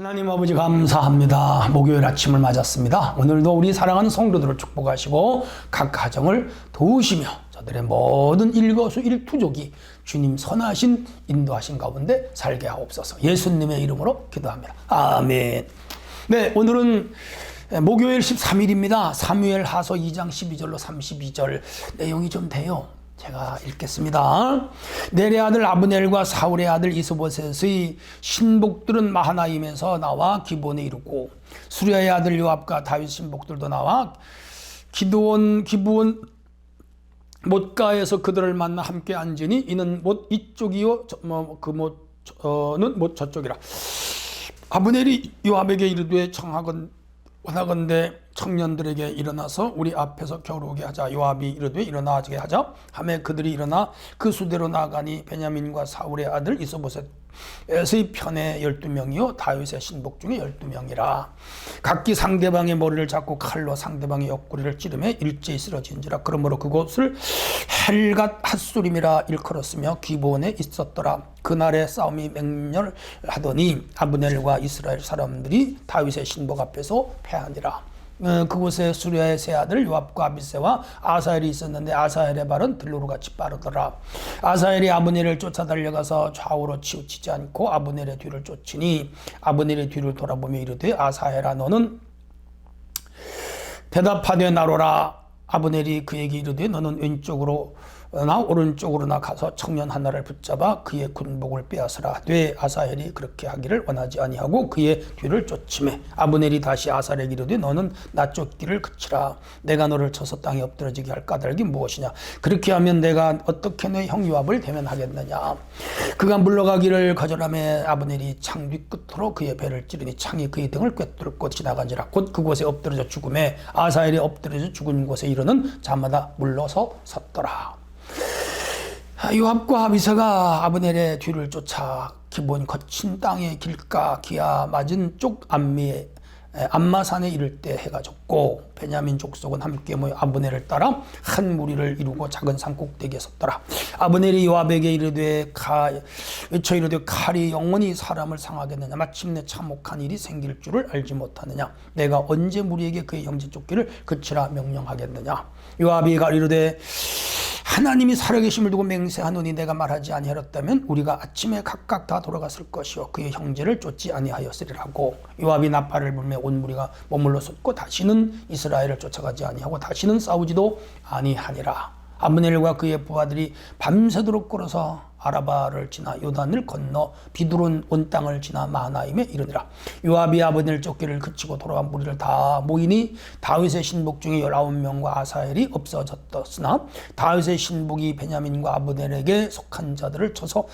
하나님 아버지 감사합니다. 목요일 아침을 맞았습니다. 오늘도 우리 사랑하는 성도들을 축복하시고 각 가정을 도우시며 저들의 모든 일거수일투족이 주님 선하신 인도하신 가운데 살게 하옵소서. 예수님의 이름으로 기도합니다. 아멘. 네, 오늘은 목요일 13일입니다. 사무엘 하서 2장 12절로 32절 내용이 좀 돼요. 제가 읽겠습니다. 내레 아들 아브넬과 사울의 아들 이스보셋의 신복들은 마하나임에서 나와 기본에 이르고 수리아의 아들 요압과 다윗 신복들도 나와 기도원 기부원 못가에서 그들을 만나 함께 앉으니 이는 못 이쪽이요 뭐, 그못는 못 저쪽이라 아브넬이 요압에게 이르되 청하건 원하건대 청년들에게 일어나서 우리 앞에서 겨루게 하자. 요압이 이르되 일어나게 하자. 하매 그들이 일어나 그 수대로 나가니 베냐민과 사울의 아들 이소보셋 의 편에 열두 명이요 다윗의 신복 중에 열두 명이라. 각기 상대방의 머리를 잡고 칼로 상대방의 옆구리를 찌르매 일제히 쓰러진지라. 그러므로 그곳을 헬갓 핫수림이라 일컬었으며 기본에 있었더라. 그날의 싸움이 맹렬하더니 아브넬과 이스라엘 사람들이 다윗의 신복 앞에서 패하니라. 어, 그곳에 수리아의 세 아들 요압과 아비세와 아사엘이 있었는데 아사엘의 발은 들로로 같이 빠르더라. 아사엘이 아브넬을 쫓아 달려가서 좌우로 치우치지 않고 아브넬의 뒤를 쫓으니 아브넬의 뒤를 돌아보며 이르되 아사엘아 너는 대답하되 나로라 아브넬이 그에게 이르되 너는 왼쪽으로 나 오른쪽으로 나 가서 청년 하나를 붙잡아 그의 군복을 빼앗으라. 하되 아사헬이 그렇게 하기를 원하지 아니하고 그의 뒤를 쫓음에 아브넬이 다시 아사엘에게 이르되 너는 나 쫓기를 그치라. 내가 너를 쳐서 땅에 엎드러지게 할 까닭이 무엇이냐? 그렇게 하면 내가 어떻게 내 형 요압을 대면하겠느냐? 그가 물러가기를 거절하며 아브넬이 창 뒤끝으로 그의 배를 찌르니 창이 그의 등을 꿰뚫고 지나간지라 곧 그곳에 엎드러져 죽음에 아사엘이 엎드러져 죽은 곳에 이르는 자마다 물러서 섰더라 요압과 아비사가 아브넬의 뒤를 쫓아 기본 거친 땅의 길가 기아 맞은 쪽 암미에 암마산에 이를 때 해가 졌고 베냐민 족속은 함께 모여 아브넬을 따라 한 무리를 이루고 작은 산 꼭대기에 섰더라. 아브넬이 요압에게 이르되 가 외쳐 이르되 칼이 영원히 사람을 상하겠느냐? 마침내 참혹한 일이 생길 줄을 알지 못하느냐? 내가 언제 무리에게 그의 형제 쫓기를 그치라 명령하겠느냐? 요압이 가리르되 하나님이 살아계심을 두고 맹세하노니 내가 말하지 아니하였다면 우리가 아침에 각각 다 돌아갔을 것이요. 그의 형제를 쫓지 아니하였으리라고. 요압이 나팔을 불며 온 무리가 머물러 섰고 다시는 이스라엘을 쫓아가지 아니하고 다시는 싸우지도 아니하니라. 아브넬과 그의 부하들이 밤새도록 걸어서 아라바를 지나 요단을 건너 비두론 온 땅을 지나 마하나임에 이르니라 요압이 아브넬 쫓기를 그치고 돌아간 무리를 다 모이니 다윗의 신복 중에 열아홉 명과 아사엘이 없어졌었으나 다윗의 신복이 베냐민과 아브넬에게 속한 자들을 쳐서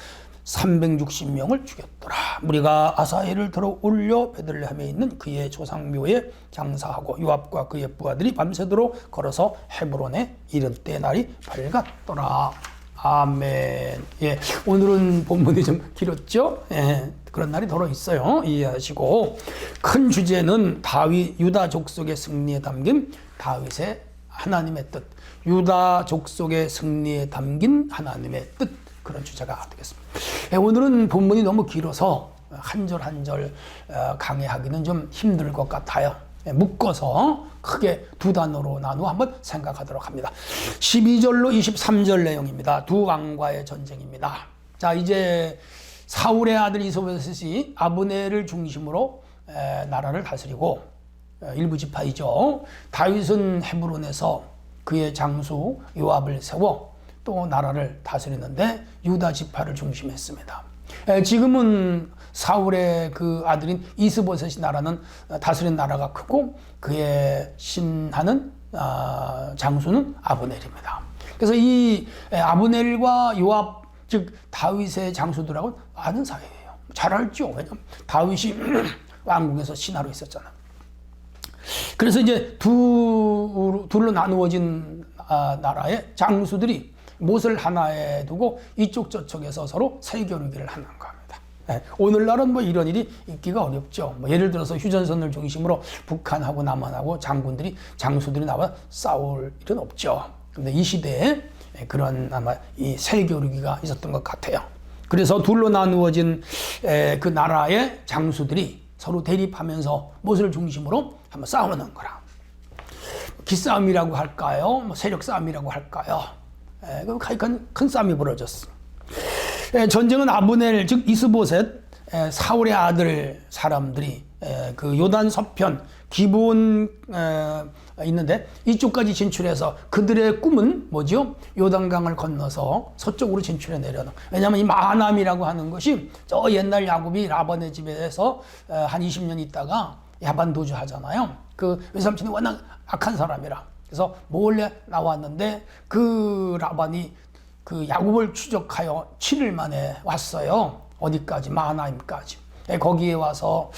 360명을 죽였더라. 무리가 아사엘을 들어 올려 베들레헴에 있는 그의 조상 묘에 장사하고 요압과 그의 부하들이 밤새도록 걸어서 헤브론에 이른 때 날이 밝았더라. 아멘. 예, 오늘은 본문이 좀 길었죠? 예, 그런 날이 더러 있어요. 이해하시고 큰 주제는 다윗 유다 족속의 승리에 담긴 다윗의 하나님의 뜻, 유다 족속의 승리에 담긴 하나님의 뜻 그런 주제가 되겠습니다. 예, 오늘은 본문이 너무 길어서 한 절 한 절 강의하기는 좀 힘들 것 같아요. 예, 묶어서 크게 두 단어로 나누어 한번 생각하도록 합니다. 12절로 23절 내용입니다. 두 왕과의 전쟁입니다. 자, 이제 사울의 아들 이소벳이 아브넬을 중심으로 나라를 다스리고 일부 지파이죠. 다윗은 헤브론에서 그의 장수 요압을 세워 또 나라를 다스리는데 유다 지파를 중심했습니다. 지금은 사울의 그 아들인 이스보셋이 나라는 다스린 나라가 크고 그의 신하는 아, 장수는 아브넬입니다. 그래서 이 아브넬과 요압 즉 다윗의 장수들하고 아는 사이예요. 잘 알죠. 왜냐면 다윗이 왕궁에서 신하로 있었잖아. 그래서 이제 두 둘로 나누어진 아, 나라의 장수들이 못을 하나에 두고 이쪽 저쪽에서 서로 세교류기를 하는 겁니다. 네, 오늘날은 뭐 이런 일이 있기가 어렵죠. 뭐 예를 들어서 휴전선을 중심으로 북한하고 남한하고 장군들이 장수들이 나와 싸울 일은 없죠. 근데 이 시대에 그런 아마 이 세교류기가 있었던 것 같아요. 그래서 둘로 나누어진 그 나라의 장수들이 서로 대립하면서 무엇을 중심으로 한번 싸우는 거라. 기싸움이라고 할까요? 뭐 세력 싸움이라고 할까요? 에, 그 큰, 큰 싸움이 벌어졌어. 에, 전쟁은 아브넬 즉 이스보셋 에, 사울의 아들 사람들이 에, 그 요단 서편 기본 에, 있는데 이쪽까지 진출해서 그들의 꿈은 뭐죠? 요단강을 건너서 서쪽으로 진출해 내려는. 왜냐하면 이 마하남이라고 하는 것이 저 옛날 야곱이 라반의 집에서 에, 한 20년 있다가 야반 도주 하잖아요. 그 외삼촌이 워낙 악한 사람이라. 그래서 몰래 나왔는데 그 라반이 그 야곱을 추적하여 7일 만에 왔어요. 어디까지? 마하나임까지. 예, 거기에 와서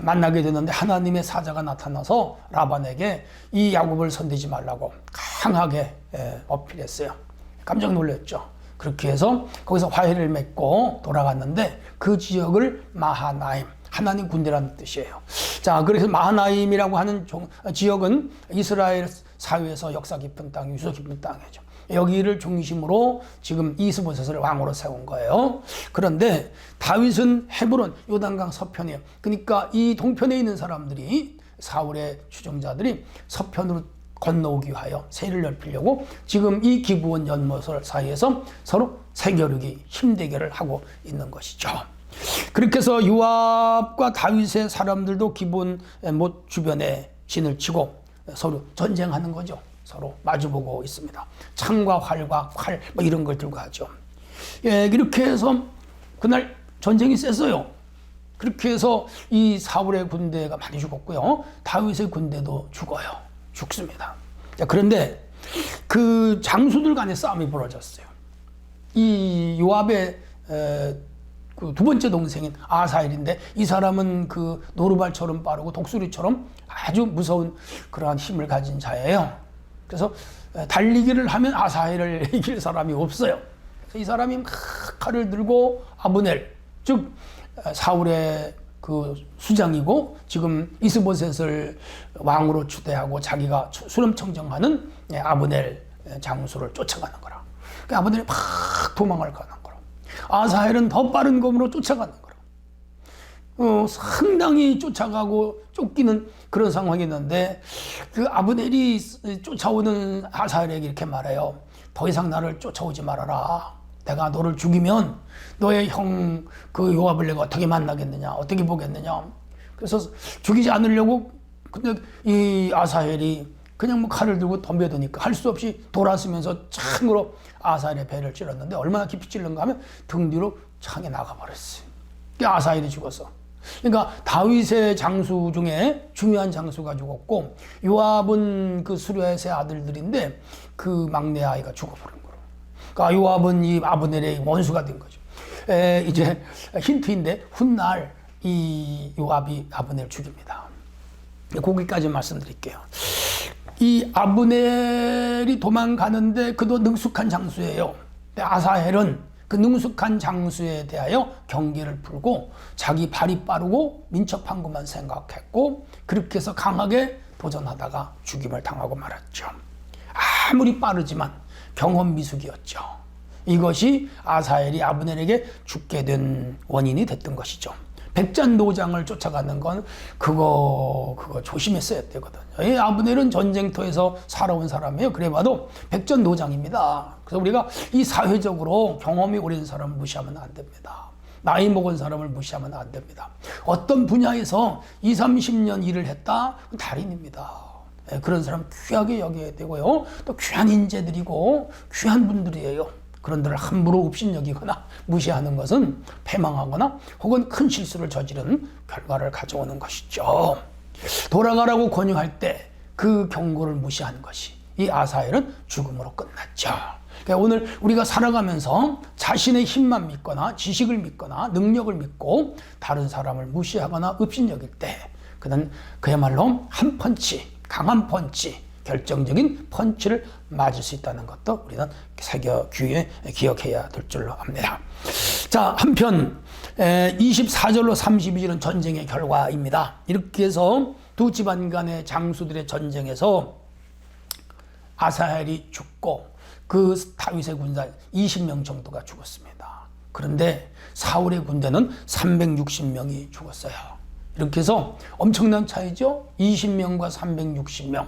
만나게 되는데 하나님의 사자가 나타나서 라반에게 이 야곱을 손대지 말라고 강하게 예, 어필했어요. 깜짝 놀랐죠. 그렇게 해서 거기서 화해를 맺고 돌아갔는데 그 지역을 마하나임 하나님 군대라는 뜻이에요. 자, 그래서 마하나임이라고 하는 종, 지역은 이스라엘 사회에서 역사 깊은 땅, 유서 깊은 땅이죠. 여기를 중심으로 지금 이스보셋을 왕으로 세운 거예요. 그런데 다윗은 헤브론 요단강 서편이에요. 그러니까 이 동편에 있는 사람들이 사울의 추종자들이 서편으로 건너오기 위하여 세를 넓히려고 지금 이 기부원 연못을 사이에서 서로 세겨루기 힘대결을 하고 있는 것이죠. 그렇게 해서 요압과 다윗의 사람들도 기본 못 주변에 진을 치고 서로 전쟁하는 거죠. 서로 마주보고 있습니다. 창과 활과 활, 뭐 이런 걸 들고 하죠. 예, 이렇게 해서 그날 전쟁이 셌어요. 그렇게 해서 이 사울의 군대가 많이 죽었고요. 다윗의 군대도 죽어요. 죽습니다. 자, 그런데 그 장수들 간의 싸움이 벌어졌어요. 이 요압의 에, 그 두 번째 동생인 아사엘인데 이 사람은 그 노루발처럼 빠르고 독수리처럼 아주 무서운 그러한 힘을 가진 자예요. 그래서 달리기를 하면 아사엘을 이길 사람이 없어요. 그래서 이 사람이 막 칼을 들고 아브넬 즉 사울의 그 수장이고 지금 이스보셋을 왕으로 추대하고 자기가 수렴청정하는 아브넬 장수를 쫓아가는 거라. 그 아브넬이 막 도망을 가는. 아사헬은 더 빠른 검으로 쫓아가는 거라. 어, 상당히 쫓아가고 쫓기는 그런 상황이었는데 그 아브넬이 쫓아오는 아사헬에게 이렇게 말해요. 더 이상 나를 쫓아오지 말아라. 내가 너를 죽이면 너의 형 그 요압을 내가 어떻게 만나겠느냐, 어떻게 보겠느냐. 그래서 죽이지 않으려고 근데 이 아사헬이 그냥 뭐 칼을 들고 덤벼드니까 할 수 없이 돌아서면서 창으로 아사헬의 배를 찔렀는데 얼마나 깊이 찔른가 하면 등 뒤로 창에 나가버렸어요. 아사헬이 죽었어. 그러니까 다윗의 장수 중에 중요한 장수가 죽었고 요압은 그 수르의 아들들인데 그 막내 아이가 죽어버린 거로. 그러니까 요압은 이 아브넬의 원수가 된 거죠. 에, 이제 힌트인데 훗날 이 요압이 아브넬 죽입니다. 거기까지 말씀드릴게요. 이 아브넬이 도망가는데 그도 능숙한 장수예요. 아사헬은 그 능숙한 장수에 대하여 경계를 풀고 자기 발이 빠르고 민첩한 것만 생각했고 그렇게 해서 강하게 도전하다가 죽임을 당하고 말았죠. 아무리 빠르지만 경험 미숙이었죠. 이것이 아사엘이 아브넬에게 죽게 된 원인이 됐던 것이죠. 백전노장을 쫓아가는 건 그거 그거 조심했어야 되거든요. 이 아브넬은 전쟁터에서 살아온 사람이에요. 그래봐도 백전노장입니다. 그래서 우리가 이 사회적으로 경험이 오랜 사람을 무시하면 안 됩니다. 나이 먹은 사람을 무시하면 안 됩니다. 어떤 분야에서 2, 30년 일을 했다? 달인입니다. 예, 그런 사람 귀하게 여겨야 되고요. 또 귀한 인재들이고 귀한 분들이에요. 그런들을 함부로 업신여기거나 무시하는 것은 패망하거나 혹은 큰 실수를 저지른 결과를 가져오는 것이죠. 돌아가라고 권유할 때 그 경고를 무시한 것이 이 아사엘은 죽음으로 끝났죠. 그러니까 오늘 우리가 살아가면서 자신의 힘만 믿거나 지식을 믿거나 능력을 믿고 다른 사람을 무시하거나 업신여길 때 그는 그야말로 한 펀치, 강한 펀치, 결정적인 펀치를 맞을 수 있다는 것도 우리는 새겨 귀에 기억해야 될 줄로 압니다. 자, 한편 24절로 32절은 전쟁의 결과입니다. 이렇게 해서 두 집안 간의 장수들의 전쟁에서 아사헬이 죽고 그 다윗의 군사 20명 정도가 죽었습니다. 그런데 사울의 군대는 360명이 죽었어요. 이렇게 해서 엄청난 차이죠. 20명과 360명.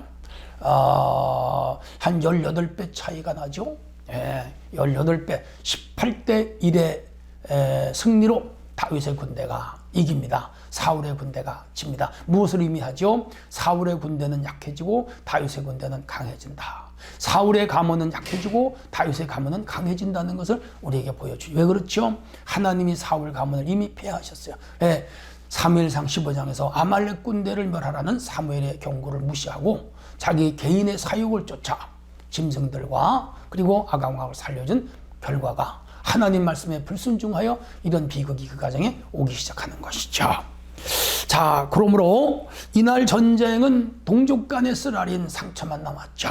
아, 한 18배 차이가 나죠. 예, 18배, 18대 1의 에, 승리로 다윗의 군대가 이깁니다. 사울의 군대가 집니다. 무엇을 의미하죠? 사울의 군대는 약해지고 다윗의 군대는 강해진다. 사울의 가문은 약해지고 다윗의 가문은 강해진다는 것을 우리에게 보여주죠. 왜 그렇죠? 하나님이 사울 가문을 이미 폐하셨어요. 예, 3일상 15장에서 아말렉 군대를 멸하라는 사무엘의 경고를 무시하고 자기 개인의 사욕을 쫓아 짐승들과 그리고 아강왕을 살려준 결과가 하나님 말씀에 불순종하여 이런 비극이 그 가정에 오기 시작하는 것이죠. 자, 그러므로 이날 전쟁은 동족 간의 쓰라린 상처만 남았죠.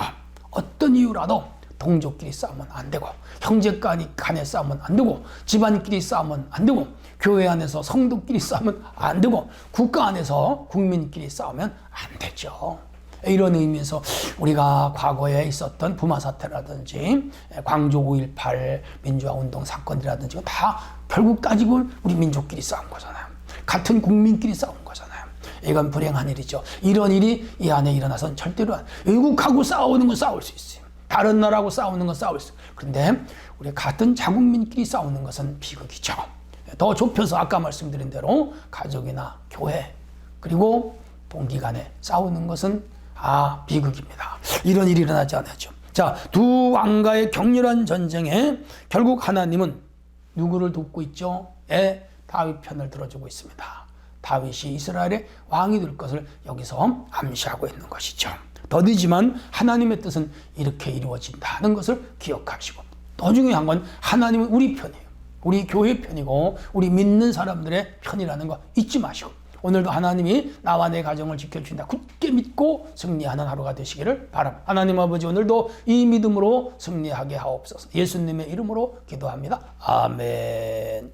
어떤 이유라도 동족끼리 싸우면 안 되고 형제 간이 간에 싸우면 안 되고 집안끼리 싸우면 안 되고 교회 안에서 성도끼리 싸우면 안 되고 국가 안에서 국민끼리 싸우면 안 되죠. 이런 의미에서 우리가 과거에 있었던 부마 사태라든지 광주 5.18 민주화 운동 사건이라든지 다 결국 따지고 우리 민족끼리 싸운 거잖아요. 같은 국민끼리 싸운 거잖아요. 이건 불행한 일이죠. 이런 일이 이 안에 일어나선 절대로 안. 외국하고 싸우는 건 싸울 수 있어요. 다른 나라하고 싸우는 건 싸울 수. 그런데 우리 같은 자국민끼리 싸우는 것은 비극이죠. 더 좁혀서 아까 말씀드린 대로 가족이나 교회 그리고 동기 간에 싸우는 것은 아 비극입니다. 이런 일이 일어나지 않았죠. 자, 두 왕가의 격렬한 전쟁에 결국 하나님은 누구를 돕고 있죠? 예, 다윗 편을 들어주고 있습니다. 다윗이 이스라엘의 왕이 될 것을 여기서 암시하고 있는 것이죠. 더디지만 하나님의 뜻은 이렇게 이루어진다는 것을 기억하시고 더 중요한 건 하나님은 우리 편이에요. 우리 교회 편이고 우리 믿는 사람들의 편이라는 거 잊지 마시고 오늘도 하나님이 나와 내 가정을 지켜주신다. 굳게 믿고 승리하는 하루가 되시기를 바랍니다. 하나님 아버지 오늘도 이 믿음으로 승리하게 하옵소서. 예수님의 이름으로 기도합니다. 아멘.